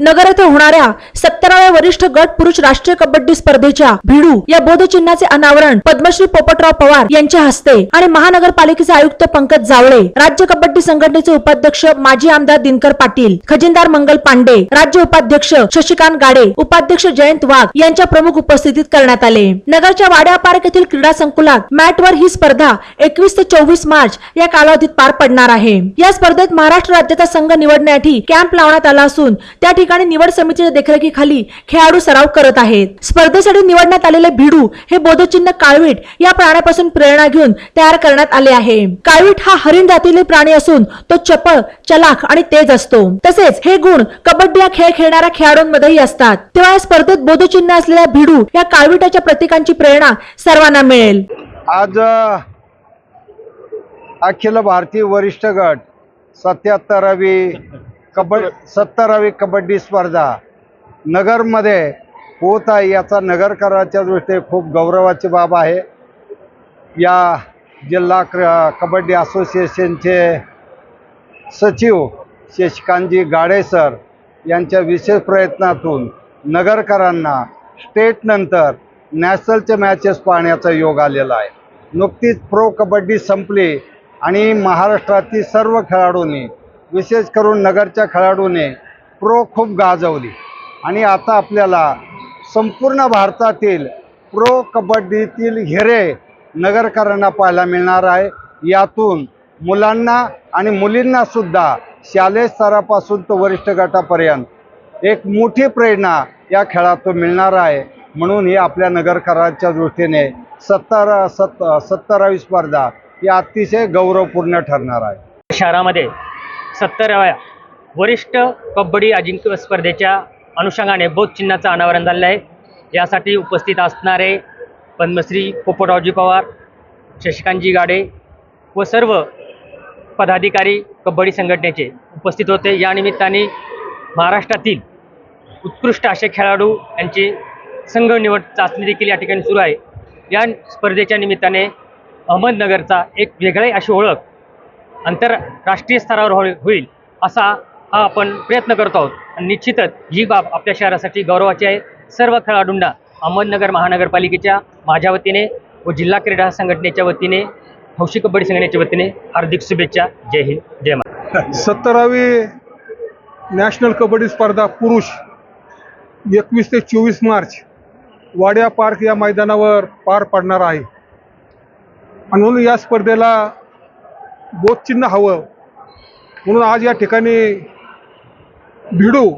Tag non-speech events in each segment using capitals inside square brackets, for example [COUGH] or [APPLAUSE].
नगर येथे होणाऱ्या सत्तराव्या वरिष्ठ गट पुरुष राष्ट्रीय कबड्डी स्पर्धेच्या भिडू या बोधचिन्हाचे अनावरण पद्मश्री पोपटराव पवार यांच्या हस्ते आणि महानगरपालिकेचे आयुक्त पंकज जावळे राज्य कबड्डी संघटनेचे उपाध्यक्ष माजी आमदार दिनकर पाटील खजिनदार मंगल पांडे राज्य उपाध्यक्ष शशिकांत गाडे उपाध्यक्ष जयंत वाघ यांच्या प्रमुख उपस्थितीत करण्यात आले. नगरच्या वाड्या पार्क येथील क्रीडा संकुलात मॅटवर ही स्पर्धा एकवीस ते चोवीस मार्च या कालावधीत पार पडणार आहे. या स्पर्धेत महाराष्ट्र राज्याचा संघ निवडण्यासाठी कॅम्प लावण्यात आला असून त्या ठिकाणी निवड समितीच्या देखरेखीखाली खेळाडू सराव करत आहेत. स्पर्धेसाठी निवडण्यात आलेले भिडू हे बोधचिन्ह काळवीट या प्राण्यापासून प्रेरणा घेऊन तयार करण्यात आले आहे. काळवीट हा हरिण जातीतील प्राणी असून तो चपळ चलाख आणि तेज असतो. तसेच हे गुण कबड्डी हा खेळ खेळणाऱ्या खेळाडूंमध्येही असतात. तेव्हा या स्पर्धेत बोधचिन्ह असलेल्या भिडू या काळविटाच्या प्रतीकांची प्रेरणा सर्वांना मिळेल. आज अखिल भारतीय वरिष्ठ गट सत्याहत्तरावी कबड सत्तरावी कबड्डी स्पर्धा. नगरमध्ये होत आहे याचा नगरकराच्या दृष्टीने खूप गौरवाची बाब आहे. या जिल्हा क्र कबड्डी असोसिएशनचे सचिव शशिकांतजी गाडेसर यांच्या विशेष प्रयत्नातून नगरकरांना स्टेटनंतर नॅशनलचे मॅचेस पाहण्याचा योग आलेला आहे. नुकतीच प्रो कबड्डी संपली आणि महाराष्ट्रातील सर्व खेळाडूंनी विशेष करून नगरच्या खेळाडूने प्रो खूप गाजवली. आणि आता आपल्याला संपूर्ण भारतातील प्रो कबड्डीतील हिरे नगरकरांना पाहायला मिळणार आहे. यातून मुलांना आणि मुलींनासुद्धा शालेय स्तरापासून तो वरिष्ठ गटापर्यंत एक मोठी प्रेरणा या खेळातून मिळणार आहे. म्हणून ही आपल्या नगरकरांच्या दृष्टीने सत्तर सत् सत्तरावी स्पर्धा ही अतिशय गौरवपूर्ण ठरणार आहे. शहरामध्ये सत्तराव्या वरिष्ठ कबड्डी अजिंक्य स्पर्धेच्या अनुषंगाने बोधचिन्हाचं चिन्हाचं अनावरण झालेलं आहे. यासाठी उपस्थित असणारे पद्मश्री पोपटरावजी पवार शशिकांतजी गाडे व सर्व पदाधिकारी कबड्डी संघटनेचे उपस्थित होते. या निमित्ताने महाराष्ट्रातील उत्कृष्ट असे खेळाडू यांची संघ निवड चाचणी देखील या ठिकाणी सुरू आहे. या स्पर्धेच्या निमित्ताने अहमदनगरचा एक वेगळी अशी ओळख आंतरराष्ट्रीय स्तरावर होईल होईल असा हा आपण प्रयत्न करतो आहोत. आणि निश्चितच ही बाब आपल्या शहरासाठी गौरवाची आहे. सर्व खेळाडूंना अहमदनगर महानगरपालिकेच्या माझ्या वतीने व जिल्हा क्रीडा संघटनेच्या वतीने हौशी कबड्डी संघटनेच्या वतीने हार्दिक शुभेच्छा. जय हिंद जय मा सत्तरावी नॅशनल कबड्डी स्पर्धा पुरुष एकवीस ते चोवीस मार्च वाड्या पार्क या मैदानावर पार पडणार आहे. आणि म्हणून या स्पर्धेला बोधचिन्ह हवं. म्हणून आज या ठिकाणी भिडू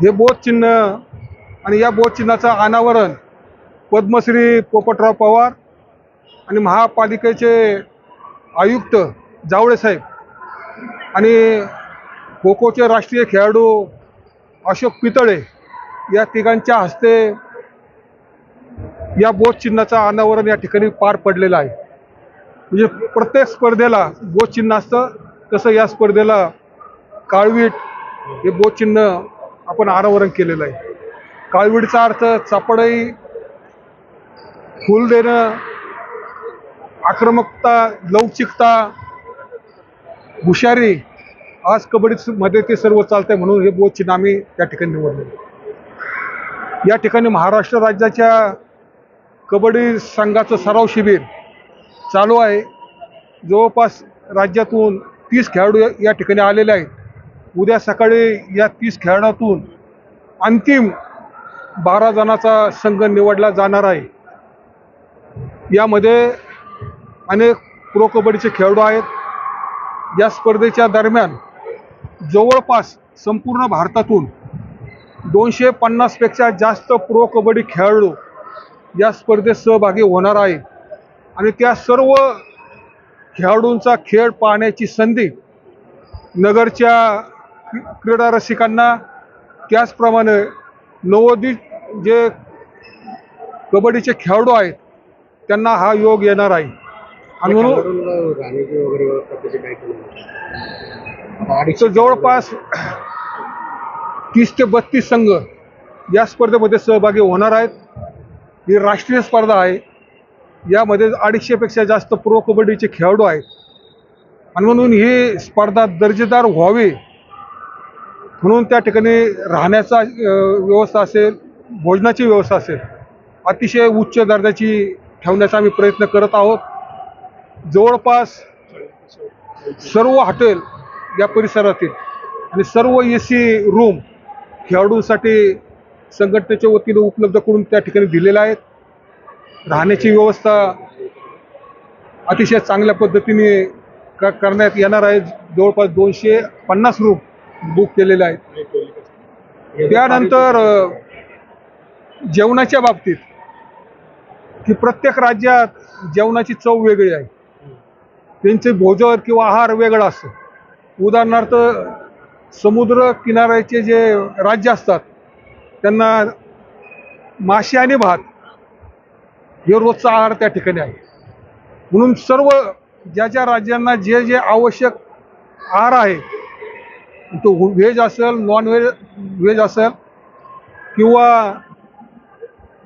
हे बोधचिन्ह आणि या बोधचिन्हाचं अनावरण पद्मश्री पोपटराव पवार आणि महापालिकेचे आयुक्त जावळे साहेब आणि खोखोचे राष्ट्रीय खेळाडू अशोक पितळे या तिघांच्या हस्ते या बोधचिन्हाचं अनावरण या ठिकाणी पार पडलेलं आहे. म्हणजे प्रत्येक स्पर्धेला बोधचिन्ह असतं तसं या स्पर्धेला काळवीट हे बोधचिन्ह आपण आरावरण केलेलं आहे. काळवीटचा अर्थ चापडई फुल देणं आक्रमकता लवचिकता हुशारी आज कबड्डीमध्ये ते सर्व चालतंय म्हणून हे बोधचिन्ह आम्ही त्या ठिकाणी निवडले. या ठिकाणी महाराष्ट्र राज्याच्या कबड्डी संघाचं सराव शिबिर चालू आहे. जवळपास राज्यातून तीस खेळाडू या- ठिकाणी आलेले आहेत. उद्या सकाळी या तीस खेळाडूतून अंतिम बारा जणांचा संघ निवडला जाणार आहे. यामध्ये अनेक प्रो कबड्डीचे खेळाडू आहेत. या स्पर्धेच्या दरम्यान जवळपास संपूर्ण भारतातून दोनशे पन्नासपेक्षा जास्त प्रो कबड्डी खेळाडू या स्पर्धेत सहभागी होणार आहे आणि त्या सर्व खेळाडूंचा खेळ पाहण्याची संधी नगरच्या क्री- क्रीडा रसिकांना त्याचप्रमाणे नवोदित जे कबड्डीचे खेळाडू आहेत त्यांना हा योग येणार आहे. आणि म्हणून जवळपास तीस ते बत्तीस संघ या स्पर्धेमध्ये सहभागी होणार आहेत. ही राष्ट्रीय स्पर्धा आहे. यामध्ये अडीचशेपेक्षा जास्त प्रो कबड्डीचे खेळाडू आहेत. आणि म्हणून ही स्पर्धा दर्जेदार व्हावी म्हणून त्या ठिकाणी राहण्याचा व्यवस्था असेल भोजनाची व्यवस्था असेल अतिशय उच्च दर्जाची ठेवण्याचा आम्ही प्रयत्न करत आहोत. जवळपास सर्व हॉटेल या परिसरातील आणि सर्व ए सी रूम खेळाडूंसाठी संघटनेच्या वतीने उपलब्ध करून त्या ठिकाणी दिलेल्या आहेत. राहण्याची व्यवस्था अतिशय चांगल्या पद्धतीने क करण्यात येणार आहे. जवळपास दोनशे पन्नास रूम बुक केलेले आहेत. त्यानंतर जेवणाच्या बाबतीत की प्रत्येक राज्यात जेवणाची चव वेगळी आहे. त्यांचे भोजन किंवा आहार वेगळा असतो. उदाहरणार्थ समुद्र किनाऱ्याचे जे राज्य असतात त्यांना मासे आणि भात हे रोजचा आहार त्या ठिकाणी आहे. म्हणून सर्व ज्या ज्या राज्यांना जे जे आवश्यक आहार आहे तो व्हेज असेल नॉन व्हेज व्हेज असेल किंवा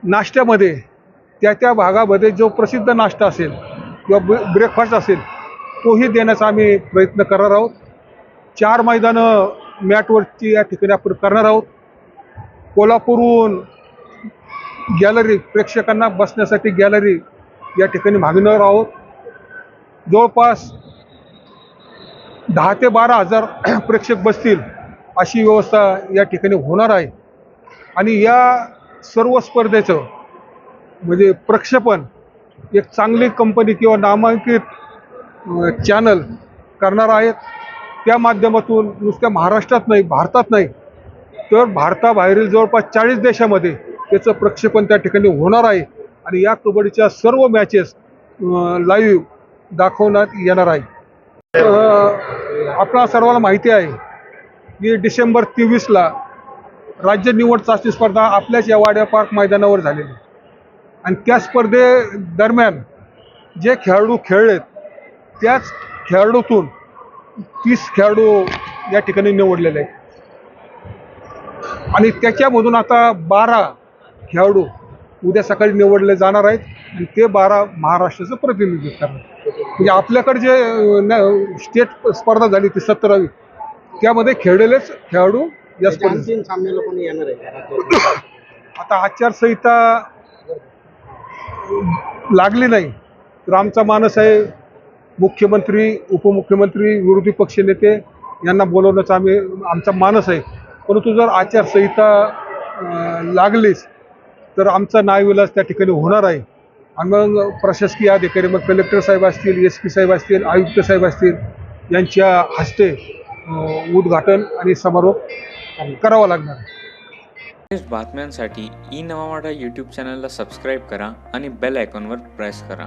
नाश्त्यामध्ये त्या त्या भागामध्ये जो प्रसिद्ध नाश्ता असेल किंवा ब्रे ब्रेकफास्ट असेल तोही देण्याचा आम्ही प्रयत्न करणार आहोत. चार मैदानं मॅटवरची या ठिकाणी आपण करणार आहोत. कोल्हापूरहून गॅलरी प्रेक्षकांना बसण्यासाठी गॅलरी या ठिकाणी मागणार आहोत. जवळपास दहा ते बारा हजार [CLEARS THROAT] प्रेक्षक बसतील अशी व्यवस्था या ठिकाणी होणार आहे. आणि या सर्व स्पर्धेचं म्हणजे प्रक्षेपण एक चांगली कंपनी किंवा नामांकित चॅनल करणार आहेत. त्या माध्यमातून नुसत्या महाराष्ट्रात नाही भारतात नाही तर भारताबाहेरील जवळपास चाळीस देशामध्ये त्याचं प्रक्षेपण त्या ठिकाणी होणार आहे आणि या कबड्डीच्या सर्व मॅचेस लाईव्ह दाखवण्यात येणार आहे. आपल्या आपणा सर्वांना माहिती आहे की डिसेंबर तेवीसला राज्य निवड चाचणी स्पर्धा आपल्याच या वाड्या पार्क मैदानावर झालेली आणि त्या स्पर्धे दरम्यान जे खेळाडू खेळलेत त्याच खेळाडूतून तीस खेळाडू या ठिकाणी निवडलेले आहेत. आणि त्याच्यामधून आता बारा खेळाडू उद्या सकाळी निवडले जाणार आहेत. आणि ते बारा महाराष्ट्राचं प्रतिनिधित्व करणार म्हणजे आपल्याकडे जे स्टेट स्पर्धा झाली ती सतरावी त्यामध्ये खेळलेलेच खेळाडू या स्पर्धेत. का राज्यात? आता आचारसंहिता लागली नाही. तर आमचा मानस आहे मुख्यमंत्री उपमुख्यमंत्री विरोधी पक्षनेते यांना बोलवण्याचा आम्ही आमचा मानस आहे. परंतु जर आचारसंहिता लागलीच तर आमचा न्यायविलास त्या ठिकाणी होणार आहे. आणि मग प्रशासकीय अधिकारी मग कलेक्टर साहेब असतील एस पी साहेब असतील आयुक्त साहेब असतील यांच्या हस्ते उद्घाटन आणि समारोप करावा लागणार. आहे लेटेस्ट बातम्यांसाठी ई नवा यूट्यूब चॅनलला सबस्क्राईब करा आणि बेल आयकॉनवर प्रेस करा.